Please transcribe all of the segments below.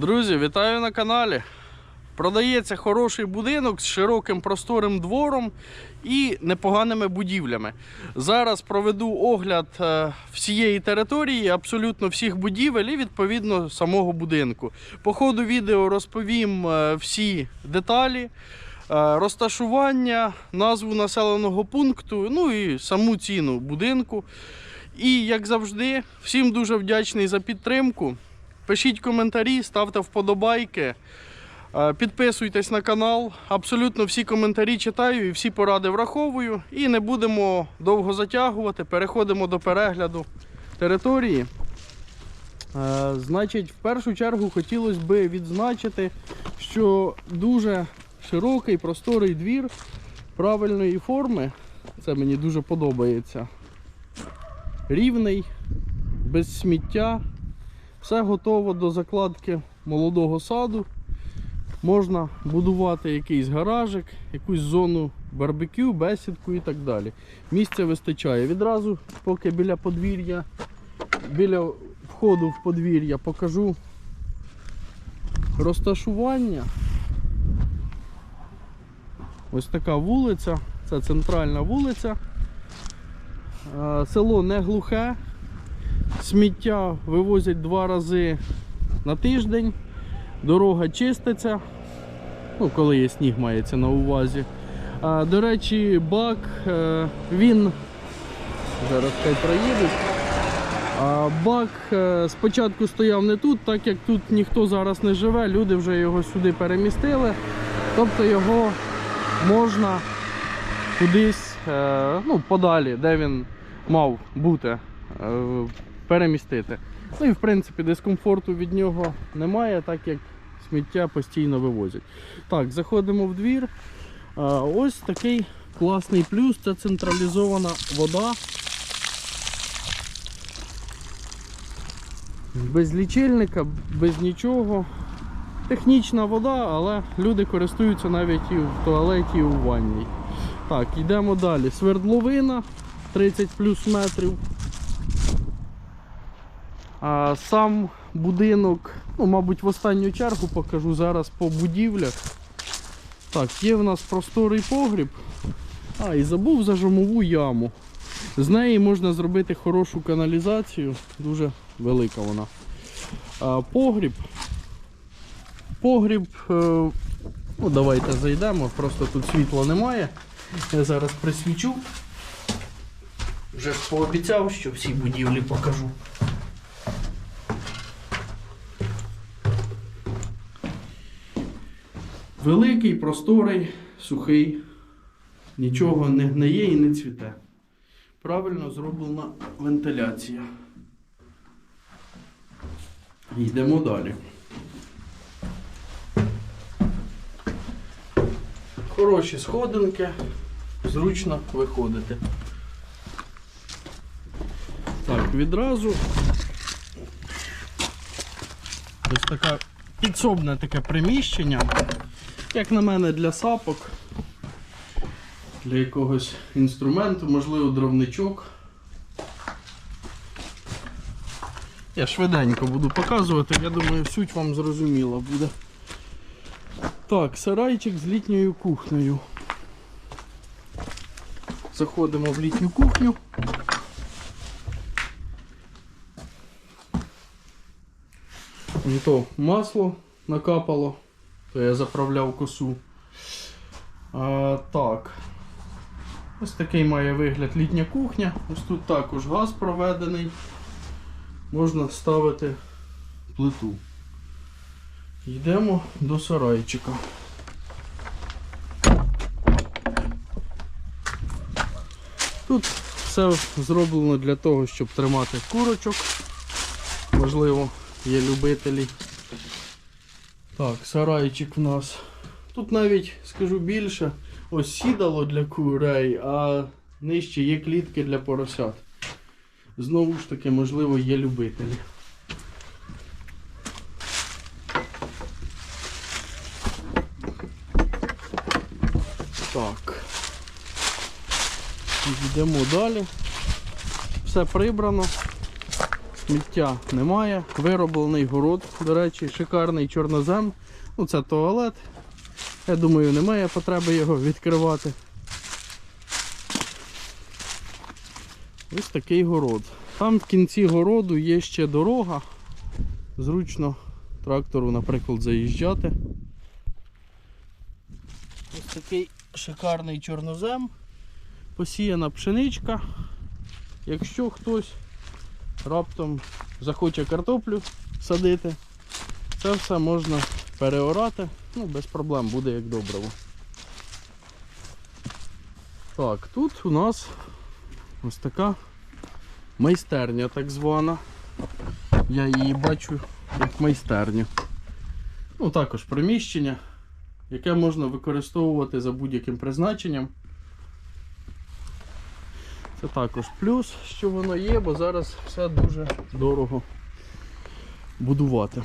Друзі, вітаю на каналі. Продається хороший будинок з широким просторим двором і непоганими будівлями. Зараз проведу огляд е, всієї території, абсолютно всіх будівель і відповідно самого будинку. По ходу відео розповім е, всі деталі, е, розташування, назву населеного пункту, ну і саму ціну будинку. І як завжди, всім дуже вдячний за підтримку. Пишіть коментарі, ставте вподобайки, е, підписуйтесь на канал. Абсолютно всі коментарі читаю і всі поради враховую. І не будемо довго затягувати. Переходимо до перегляду території. Е, Значить, в першу чергу хотілося би відзначити, що дуже широкий, просторий двір правильної форми. Це мені дуже подобається. Рівний, без сміття. Все готово до закладки молодого саду. Можна будувати якийсь гаражик, якусь зону барбекю, бесідку і так далі. Місця вистачає. Відразу, поки біля подвір'я, біля входу в подвір'я покажу розташування. Ось така вулиця, це центральна вулиця. Е, Село не глухе, Сміття вивозять два рази на тиждень. Дорога чиститься. Ну, коли є сніг, мається на увазі. А, до речі, бак, е, він. Зараз хай проїдуть. Бак е, спочатку стояв не тут, так як тут ніхто зараз не живе, люди вже його сюди перемістили. Тобто його можна кудись е, ну, подалі, де він мав бути. Перемістити. Ну і в принципі дискомфорту від нього немає, так як сміття постійно вивозять. Так, заходимо в двір. Ось такий класний плюс це централізована вода. Без лічильника, без нічого. Технічна вода, але люди користуються навіть і в туалеті, і у ванній. Так, йдемо далі. Свердловина 30 плюс метрів. А сам будинок, ну, мабуть, в останню чергу покажу зараз по будівлях. Так, є в нас просторий погріб. А, і забув за жомову яму. З неї можна зробити хорошу каналізацію, дуже велика вона. А, погріб. Погріб, е, ну давайте зайдемо, просто тут світла немає. Я зараз присвічу. Вже пообіцяв, що всі будівлі покажу. Великий, просторий, сухий, нічого не гниє і не цвіте. Правильно зроблена вентиляція. Йдемо далі. Хороші сходинки, зручно виходити. Так, відразу ось така підсобне таке приміщення. Як на мене, для сапок, для якогось інструменту, можливо, дровничок. Я швиденько буду показувати, я думаю, суть вам зрозуміла буде. Так, сарайчик з літньою кухнею. Заходимо в літню кухню. То масло накапало, то я заправляв косу. А, так. Ось такий має вигляд літня кухня. Ось тут також газ проведений. Можна ставити плиту. Йдемо до сарайчика. Тут все зроблено для того, щоб тримати курочок. Можливо, є любителі. Так, сарайчик в нас. Тут навіть скажу більше, ось сідало для курей, а нижче є клітки для поросят. Знову ж таки, можливо, є любителі. Так. Йдемо далі. Все прибрано. Сміття немає. Вироблений город, до речі, шикарний чорнозем. Ну, це туалет. Я думаю, немає потреби його відкривати. Ось такий город. Там в кінці городу є ще дорога. Зручно трактору, наприклад, заїжджати. Ось такий шикарний чорнозем. Посіяна пшеничка. Якщо хтось раптом захоче картоплю садити, це все можна переорати, ну без проблем, буде як добриво. Так, тут у нас ось така майстерня так звана. Я її бачу як майстерню. Ну, також приміщення, яке можна використовувати за будь-яким призначенням. Це також плюс, що воно є, бо зараз все дуже дорого будувати.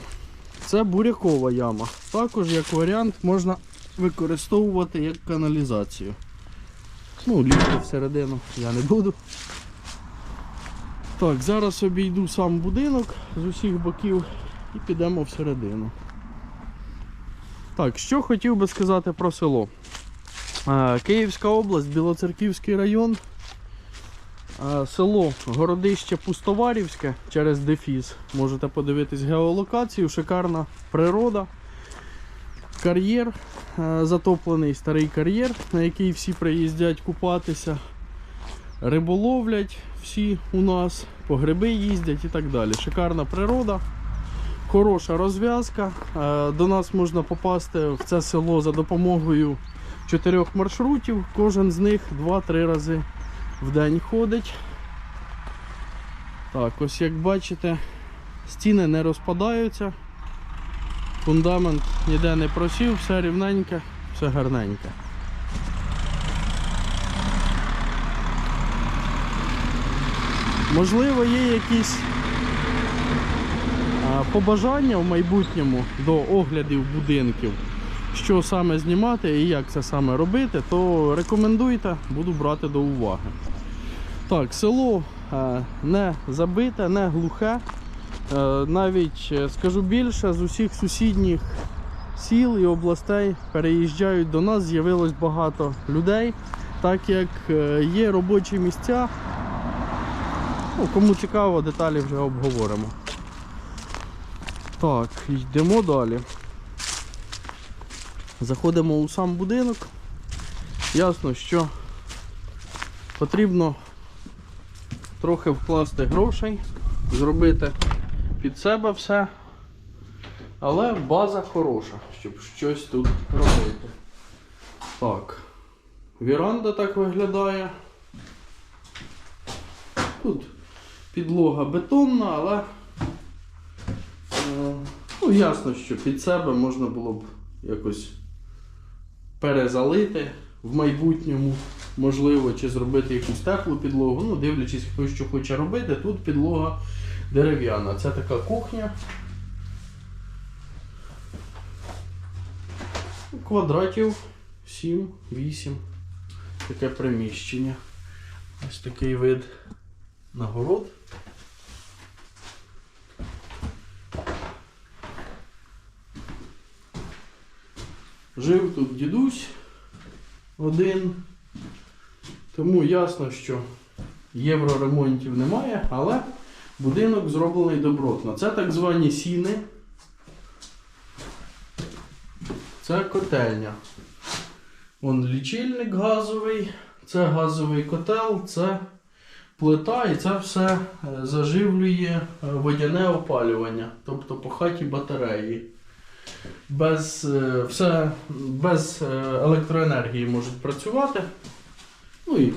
Це бурякова яма. Також як варіант можна використовувати як каналізацію. Ну, лізти всередину я не буду. Так, зараз обійду сам будинок з усіх боків і підемо всередину. Так, що хотів би сказати про село. Е, Київська область, Білоцерківський район. Село Городище Пустоварівське через Дефіс. Можете подивитись геолокацію, шикарна природа. Кар'єр е, затоплений старий кар'єр, на який всі приїздять купатися. Риболовлять всі у нас, по гриби їздять і так далі. Шикарна природа, хороша розв'язка. Е, До нас можна попасти в це село за допомогою чотирьох маршрутів. Кожен з них 2-3 рази в день ходить. Так, ось як бачите, стіни не розпадаються. Фундамент ніде не просів, все рівненьке, все гарненьке. Можливо, є якісь побажання в майбутньому до оглядів будинків, що саме знімати і як це саме робити, то рекомендуйте, буду брати до уваги. Так, село е, не забите, не глухе. Е, Навіть е, скажу більше, з усіх сусідніх сіл і областей переїжджають до нас, з'явилось багато людей, так як є робочі місця. Ну, кому цікаво, деталі вже обговоримо. Так, йдемо далі. Заходимо у сам будинок. Ясно, що потрібно трохи вкласти грошей, зробити під себе все. Але база хороша, щоб щось тут робити. Так. Віранда так виглядає. Тут підлога бетонна, але е, ну, ясно, що під себе можна було б якось перезалити в майбутньому, можливо, чи зробити якусь теплу підлогу. Ну, дивлячись, хто що хоче робити, тут підлога дерев'яна. Це така кухня. Квадратів 7-8. Таке приміщення. Ось такий вид на город. Жив тут дідусь один. Тому ясно, що євроремонтів немає, але будинок зроблений добротно. Це так звані сіни. Це котельня. Вон лічильник газовий, це газовий котел, це плита і це все е, заживлює е, водяне опалювання, тобто по хаті батареї. Без, е, все, без електроенергії можуть працювати. Ну і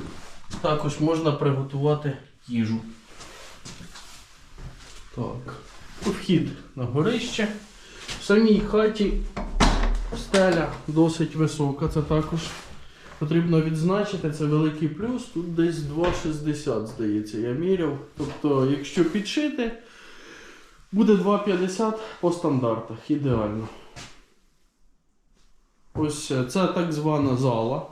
також можна приготувати їжу. Так. Вхід на горище. В самій хаті стеля досить висока, це також потрібно відзначити, це великий плюс. Тут десь 2,60, здається, я міряв. Тобто, якщо підшити, буде 2,50 по стандартах. Ідеально. Ось е, це так звана зала.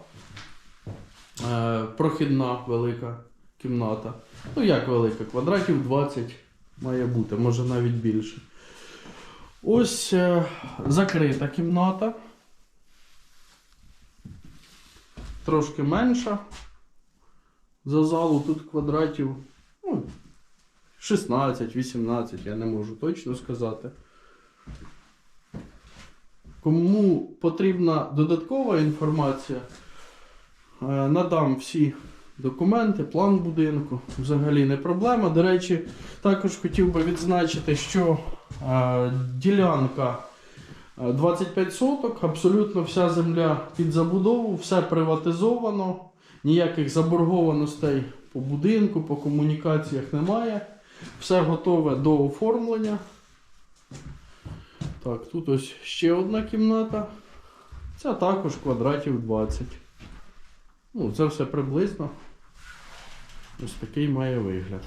Е, прохідна велика кімната. Ну як велика? Квадратів 20 має бути, може навіть більше. Ось е, закрита кімната. Трошки менша. За залу тут квадратів ну, 16-18, я не можу точно сказати. Кому потрібна додаткова інформація, надам всі документи, план будинку. Взагалі не проблема. До речі, також хотів би відзначити, що е, ділянка е, 25 соток, абсолютно вся земля під забудову, все приватизовано, ніяких заборгованостей по будинку, по комунікаціях немає. Все готове до оформлення. Так, тут ось ще одна кімната. Це також квадратів 20. Ну, це все приблизно. Ось такий має вигляд.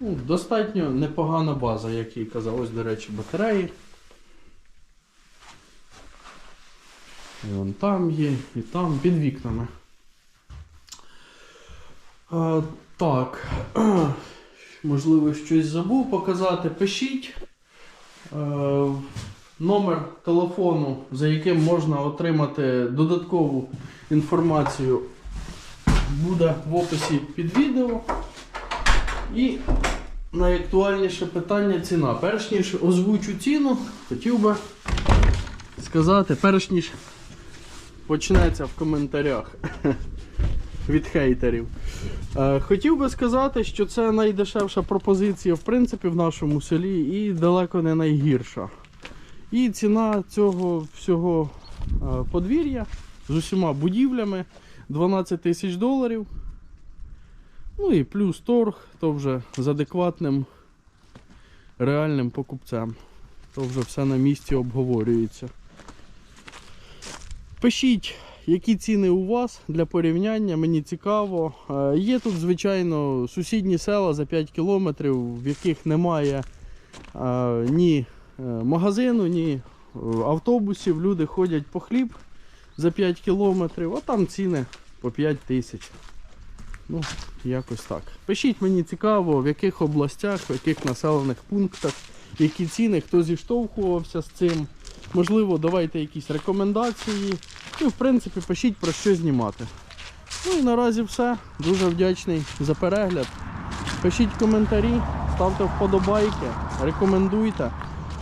Ну, достатньо непогана база, як і казав. Ось, до речі, батареї. І вон там є, і там, під вікнами. А, так. Можливо, щось забув показати. Пишіть. Е, номер телефону, за яким можна отримати додаткову інформацію, буде в описі під відео. І найактуальніше питання ціна. Перш ніж озвучу ціну, хотів би сказати, перш ніж почнеться в коментарях від хейтерів. Е, Хотів би сказати, що це найдешевша пропозиція в принципі в нашому селі і далеко не найгірша. І ціна цього всього е, подвір'я з усіма будівлями 12 тисяч доларів. Ну і плюс торг, то вже з адекватним реальним покупцем. То вже все на місці обговорюється. Пишіть, які ціни у вас для порівняння, мені цікаво. Е, Є тут, звичайно, сусідні села за 5 кілометрів, в яких немає е, ні магазину, ні е, автобусів. Люди ходять по хліб за 5 кілометрів, а там ціни по 5 тисяч. Ну, якось так. Пишіть мені цікаво, в яких областях, в яких населених пунктах, які ціни, хто зіштовхувався з цим. Можливо, давайте якісь рекомендації. Ну, в принципі, пишіть про що знімати. Ну і наразі все. Дуже вдячний за перегляд. Пишіть коментарі, ставте вподобайки, рекомендуйте.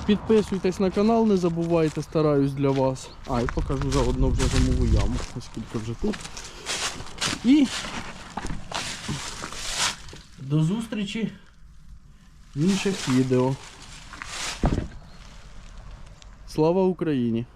Підписуйтесь на канал, не забувайте, стараюсь для вас. А, і покажу заодно вже зимову яму, оскільки вже тут. І до зустрічі в інших відео. Слава Україні!